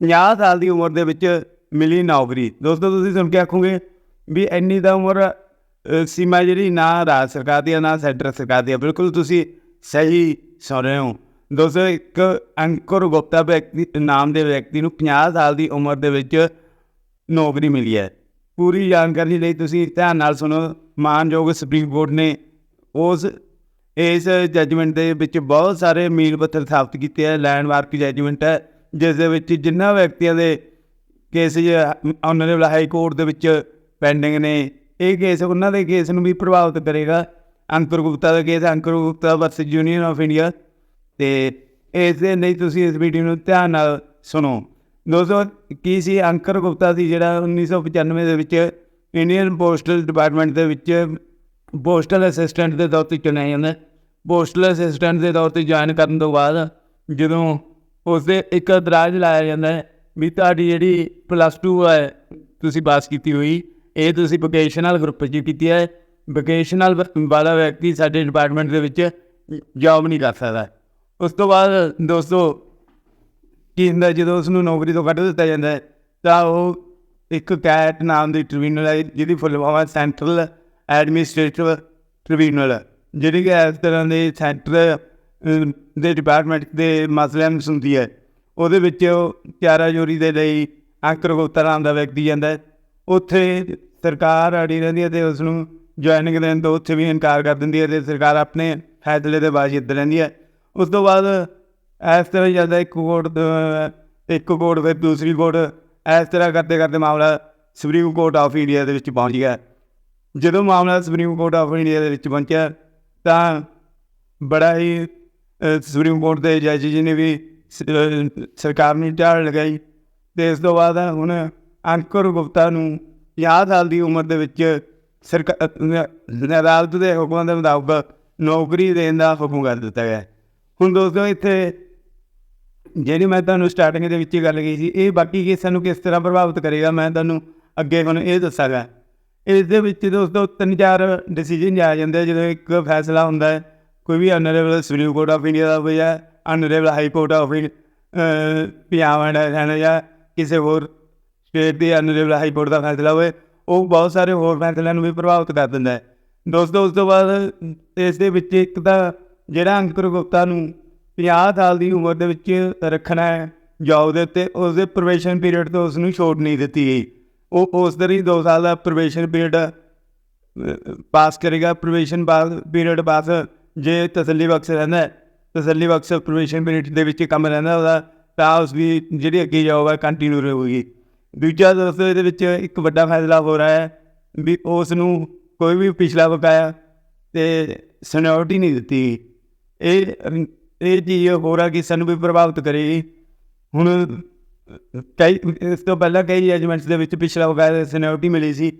50 ਸਾਲ ਦੀ ਉਮਰ ਦੇ ਵਿੱਚ ਮਿਲੀ ਨੌਕਰੀ। ਦੋਸਤੋ, ਤੁਸੀਂ ਸੁਣ ਕੇ ਆਖੋਗੇ ਵੀ ਇੰਨੀ ਦਾ ਉਮਰ ਸੀਮਾ ਜਿਹੜੀ ਨਾ ਰਾਜ ਸਰਕਾਰ ਦੀ ਹੈ ਨਾ ਸੈਂਟਰ ਸਰਕਾਰ ਦੀ ਹੈ ਬਿਲਕੁਲ ਤੁਸੀਂ ਸਹੀ ਸੁਣ ਰਹੇ ਹੋ। ਦੋਸਤੋ, ਇੱਕ ਅੰਕੁਰ ਗੁਪਤਾ ਵਿਅਕਤੀ, ਨਾਮ ਦੇ ਵਿਅਕਤੀ ਨੂੰ 50 ਸਾਲ ਦੀ ਉਮਰ ਦੇ ਵਿੱਚ ਨੌਕਰੀ ਮਿਲੀ ਹੈ। ਪੂਰੀ ਜਾਣਕਾਰੀ ਲਈ ਤੁਸੀਂ ਧਿਆਨ ਨਾਲ ਸੁਣੋ। ਮਾਨਯੋਗ ਸੁਪਰੀਮ ਕੋਰਟ ਨੇ ਉਸ, ਇਸ ਜੱਜਮੈਂਟ ਦੇ ਵਿੱਚ ਬਹੁਤ ਸਾਰੇ ਮੀਲ ਪੱਥਰ ਸਥਾਪਿਤ ਕੀਤੇ ਹੈ ਲੈਂਡਮਾਰਕ ਜੱਜਮੈਂਟ ਹੈ। ਜਿਸ ਦੇ ਵਿੱਚ ਜਿੰਨਾ ਵਿਅਕਤੀਆਂ ਦੇ ਕੇਸ ਆਨਰੇਬਲ ਹਾਈ ਕੋਰਟ ਦੇ ਵਿੱਚ ਪੈਂਡਿੰਗ ਨੇ, ਇਹ ਕੇਸ ਉਹਨਾਂ ਦੇ ਕੇਸ ਨੂੰ ਵੀ ਪ੍ਰਭਾਵਿਤ ਕਰੇਗਾ। ਅੰਕੁਰ ਗੁਪਤਾ ਦਾ case, Ankur Gupta versus Union of India. ਤੇ ਇਸ ਦੇ ਲਈ ਤੁਸੀਂ ਇਸ ਵੀਡੀਓ ਨੂੰ ਧਿਆਨ ਨਾਲ ਸੁਣੋ। ਦੋਸਤੋ, ਕੀ ਸੀ? ਅੰਕਰ ਗੁਪਤਾ ਸੀ ਜਿਹੜਾ 1995 ਦੇ ਵਿੱਚ ਇੰਡੀਅਨ ਪੋਸਟਲ ਡਿਪਾਰਟਮੈਂਟ ਦੇ ਵਿੱਚ ਪੋਸਟਲ ਅਸਿਸਟੈਂਟ ਦੇ ਤੌਰ ਤੇ ਚੁਣਿਆ ਜਾਂਦਾ। ਪੋਸਟਲ ਅਸਿਸਟੈਂਟ ਦੇ ਤੌਰ ਤੇ ਜੁਆਇਨ ਕਰਨ ਤੋਂ ਬਾਅਦ ਜਦੋਂ ਉਸ ਦੇ ਇੱਕ ਦਰਾਜ ਲਾਇਆ ਜਾਂਦਾ ਹੈ ਵੀ ਤੁਹਾਡੀ ਜਿਹੜੀ ਪਲੱਸ 2 ਹੈ, ਤੁਸੀਂ ਪਾਸ ਕੀਤੀ ਹੋਈ। ਇਹ ਤੁਸੀਂ ਵੋਕੇਸ਼ਨਲ ਗਰੁੱਪ 'ਚ ਕੀਤੀ ਹੈ। ਵੋਕੇਸ਼ਨਲ ਵਾਲਾ ਵਿਅਕਤੀ ਸਾਡੇ ਡਿਪਾਰਟਮੈਂਟ ਦੇ ਵਿੱਚ ਜੌਬ ਨਹੀਂ ਕਰ ਸਕਦਾ। ਉਸ ਤੋਂ ਬਾਅਦ ਦੋਸਤੋ, ਕੀ ਹੁੰਦਾ ਜਦੋਂ ਉਸ ਨੂੰ ਨੌਕਰੀ ਤੋਂ ਕੱਢ ਦਿੱਤਾ ਜਾਂਦਾ ਹੈ, ਤਾਂ ਉਹ ਇੱਕ ਕੈਟ ਨਾਮ ਦੀ ਟ੍ਰਿਬਿਊਨਲ ਹੈ, ਜਿਹਦੀ ਫੁੱਲ ਫਾਰਮ ਹੈ ਸੈਂਟਰਲ ਐਡਮਿਨਿਸਟ੍ਰੇਟਿਵ ਟ੍ਰਿਬਿਊਨਲ ਜਿਹੜੀ ਕਿ ਇਸ ਤਰ੍ਹਾਂ ਦੇ ਸੈਂਟਰ ਦੇ ਡਿਪਾਰਟਮੈਂਟ ਦੇ ਮਸਲਿਆਂ ਨੂੰ ਸੁਣਦੀ ਹੈ। ਉਹਦੇ ਵਿੱਚ ਚਾਰਾ ਜੋਰੀ ਦੇ ਲਈ ਅੰਕਰ ਗੁਪਤਾ ਨਾਮ ਦਾ ਵਿਅਕਤੀ ਜਾਂਦਾ ਉੱਥੇ ਸਰਕਾਰ ਅੜੀ ਰਹਿੰਦੀ ਹੈ ਤੇ ਉਸ ਨੂੰ ਜੁਆਇਨਿੰਗ ਦੇਣ ਤੋਂ ਉੱਥੇ ਵੀ ਇਨਕਾਰ ਕਰ ਦਿੰਦੀ ਹੈ ਤੇ ਸਰਕਾਰ ਆਪਣੇ ਫੈਸਲੇ ਦੇ ਬਾਅਦ ਰਹਿੰਦੀ ਹੈ। ਉਸ ਤੋਂ ਬਾਅਦ ਇਸ ਤਰ੍ਹਾਂ ਚੱਲਦਾ ਇੱਕ ਕੋਰਟ ਇੱਕ ਕੋਰਟ ਫਿਰ ਦੂਸਰੀ ਕੋਰਟ ਇਸ ਤਰ੍ਹਾਂ ਕਰਦੇ ਕਰਦੇ ਮਾਮਲਾ ਸੁਪਰੀਮ ਕੋਰਟ ਆਫ ਇੰਡੀਆ ਦੇ ਵਿੱਚ ਪਹੁੰਚ ਗਿਆ। ਜਦੋਂ ਮਾਮਲਾ ਸੁਪਰੀਮ ਕੋਰਟ ਆਫ ਇੰਡੀਆ ਦੇ ਵਿੱਚ ਪਹੁੰਚਿਆ ਤਾਂ ਬੜਾ ਹੀ ਸੁਪਰੀਮ ਕੋਰਟ ਦੇ ਜੱਜ ਜੀ ਨੇ ਵੀ ਸਰਕਾਰ ਨੂੰ ਝਾੜ ਲਗਾਈ ਤੇ ਇਸ ਤੋਂ ਬਾਅਦ ਹੁਣ ਅੰਕੁਰ ਗੁਪਤਾ ਨੂੰ 50 ਸਾਲ ਦੀ ਉਮਰ ਦੇ ਵਿੱਚ ਸਰਕਾਰ ਅਦਾਲਤ ਦੇ ਹੁਕਮਾਂ ਦੇ ਮੁਤਾਬਕ ਨੌਕਰੀ ਦੇਣ ਦਾ ਹੁਕਮ ਕਰ ਦਿੱਤਾ ਗਿਆ। ਹੁਣ ਦੋਸਤੋ ਇੱਥੇ ਜਿਹੜੀ ਮੈਂ ਤੁਹਾਨੂੰ ਸਟਾਰਟਿੰਗ ਦੇ ਵਿੱਚ ਹੀ ਗੱਲ ਕੀਤੀ ਸੀ, ਇਹ ਬਾਕੀ ਕੇਸਾਂ ਨੂੰ ਕਿਸ ਤਰ੍ਹਾਂ ਪ੍ਰਭਾਵਿਤ ਕਰੇਗਾ, ਮੈਂ ਤੁਹਾਨੂੰ ਅੱਗੇ ਹੁਣ ਇਹ ਦੱਸਾਂਗਾ। ਇਸ ਦੇ ਵਿੱਚ ਦੋਸਤੋ ਤਿੰਨ ਚਾਰ ਡਿਸੀਜਨ ਆ ਜਾਂਦੇ ਜਦੋਂ ਇੱਕ ਫੈਸਲਾ ਹੁੰਦਾ ਹੈ ਕੋਈ ਵੀ honourable Supreme Court of India ਦਾ ਹੋਵੇ ਜਾਂ honourable High Court of Punjab and Haryana ਜਾਂ ਕਿਸੇ ਹੋਰ ਸਟੇਟ ਦੀ ਅਨਰੇਬਲ ਹਾਈ ਕੋਰਟ ਦਾ ਫੈਸਲਾ ਹੋਵੇ, ਉਹ ਬਹੁਤ ਸਾਰੇ ਹੋਰ ਫੈਸਲਿਆਂ ਨੂੰ ਵੀ ਪ੍ਰਭਾਵਿਤ ਕਰ ਦਿੰਦਾ ਹੈ। ਦੋਸਤੋ, ਉਸ ਤੋਂ ਬਾਅਦ ਇਸ ਦੇ ਵਿੱਚ ਇੱਕ ਤਾਂ ਜਿਹੜਾ ਅੰਕੁਰ ਗੁਪਤਾ ਨੂੰ 50 ਸਾਲ ਦੀ ਉਮਰ ਦੇ ਵਿੱਚ ਰੱਖਣਾ ਹੈ ਜੌਬ ਦੇ ਉੱਤੇ ਉਸ ਦੇ ਪ੍ਰੋਬੇਸ਼ਨ ਪੀਰੀਅਡ ਤੋਂ ਉਸ ਨੂੰ ਛੋਟ ਨਹੀਂ ਦਿੱਤੀ ਗਈ। ਉਹ ਉਸ ਦੇ ਹੀ 2 ਸਾਲ ਦਾ ਪ੍ਰੋਬੇਸ਼ਨ ਪੀਰੀਅਡ ਪਾਸ ਕਰੇਗਾ। ਪ੍ਰੋਬੇਸ਼ਨ ਬਾਅਦ ਪੀਰੀਅਡ ਬਾਅਦ ਜੇ ਤਸੱਲੀ ਬਖਸ਼ ਰਹਿੰਦਾ ਤਸੱਲੀ ਬਖਸ਼ ਪ੍ਰੋਬੇਸ਼ਨ ਪੀਰੀਅਡ ਦੇ ਵਿੱਚ ਕੰਮ ਰਹਿੰਦਾ ਉਹਦਾ, ਤਾਂ ਉਸ ਦੀ ਜਿਹੜੀ ਅੱਗੇ ਜੌਬ ਹੈ ਕੰਟੀਨਿਊ ਰਹੂਗੀ। ਦੂਜਾ ਦੋਸਤੋ ਇਹਦੇ ਵਿੱਚ ਇੱਕ ਵੱਡਾ ਫੈਸਲਾ ਹੋ ਰਿਹਾ ਹੈ ਵੀ ਉਸ ਨੂੰ ਕੋਈ ਵੀ ਪਿਛਲਾ ਬਕਾਇਆ ਤੇ ਸਨਿਓਰਿਟੀ ਨਹੀਂ ਦਿੱਤੀ। ਗਈ। ਇਹ ਇਹ ਚੀਜ਼ ਹੋਰਾਂ ਕਿ ਸਾਨੂੰ ਵੀ ਪ੍ਰਭਾਵਿਤ ਕਰੇਗੀ ਹੁਣ ਕਈ, ਇਸ ਤੋਂ ਪਹਿਲਾਂ ਕਈ ਜਜਮੈਂਟਸ ਦੇ ਵਿੱਚ ਪਿਛਲਾ ਬਕਾਇਆ ਸਨਿਓਰਿਟੀ ਮਿਲੀ ਸੀ।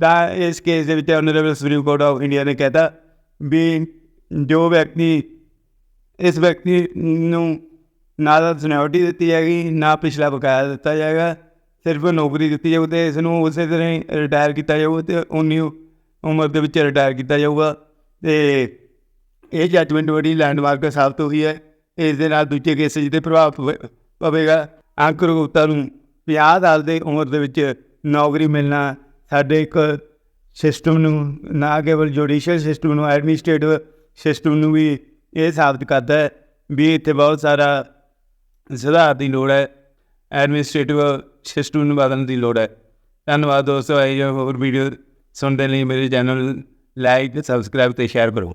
ਤਾਂ ਇਸ ਕੇਸ ਦੇ ਵਿੱਚ honourable Supreme Court of India ਨੇ ਕਹਿਤਾ ਵੀ ਜੋ ਵਿਅਕਤੀ ਇਸ ਵਿਅਕਤੀ ਨੂੰ ਨਾ ਤਾਂ ਸਨਿਓਰਿਟੀ ਦਿੱਤੀ ਜਾਏਗੀ ਨਾ ਪਿਛਲਾ ਬਕਾਇਆ ਦਿੱਤਾ ਜਾਏਗਾ, ਸਿਰਫ ਨੌਕਰੀ ਦਿੱਤੀ ਜਾਊ ਤੇ ਇਸ ਨੂੰ ਉਸੇ ਤਰ੍ਹਾਂ ਹੀ ਰਿਟਾਇਰ ਕੀਤਾ ਜਾਊਗਾ ਤੇ ਉਨੀ ਉਮਰ ਦੇ ਵਿੱਚ ਰਿਟਾਇਰ ਕੀਤਾ ਜਾਊਗਾ। ਤੇ ਇਹ ਜੱਜਮੈਂਟ ਬੜੀ ਲੈਂਡਮਾਰਕ ਸਾਬਤ ਹੋਈ ਹੈ। ਇਸ ਦੇ ਨਾਲ ਦੂਜੇ ਕੇਸਿਸ 'ਤੇ ਪ੍ਰਭਾਵ ਪਵੇ- ਪਵੇਗਾ। ਅੰਕੁਰ ਗੁਪਤਾ ਨੂੰ 50 ਸਾਲ ਦੀ ਉਮਰ ਦੇ ਵਿੱਚ ਨੌਕਰੀ ਮਿਲਣਾ ਸਾਡੇ ਇੱਕ ਸਿਸਟਮ ਨੂੰ ਨਾ ਕੇਵਲ ਜੁਡੀਸ਼ੀਅਲ ਸਿਸਟਮ ਨੂੰ ਐਡਮਿਨਿਸਟ੍ਰੇਟਿਵ ਸਿਸਟਮ ਨੂੰ ਵੀ ਇਹ ਸਾਬਤ ਕਰਦਾ ਹੈ ਵੀ ਇੱਥੇ ਬਹੁਤ ਸਾਰਾ ਸੁਧਾਰ ਦੀ ਲੋੜ ਹੈ ਐਡਮਿਨਿਸਟ੍ਰੇਟਿਵ ਸਿਸਟਮ ਨੂੰ ਬਦਲਣ ਦੀ ਲੋੜ ਹੈ। ਧੰਨਵਾਦ ਦੋਸਤੋ, ਇਹ ਹੋਰ ਵੀਡੀਓ ਸੁਣਦੇ ਲਈ ਮੇਰੇ ਚੈਨਲ ਲਾਈਕ ਸਬਸਕ੍ਰਾਈਬ ਤੇ ਸ਼ੇਅਰ ਕਰੋ।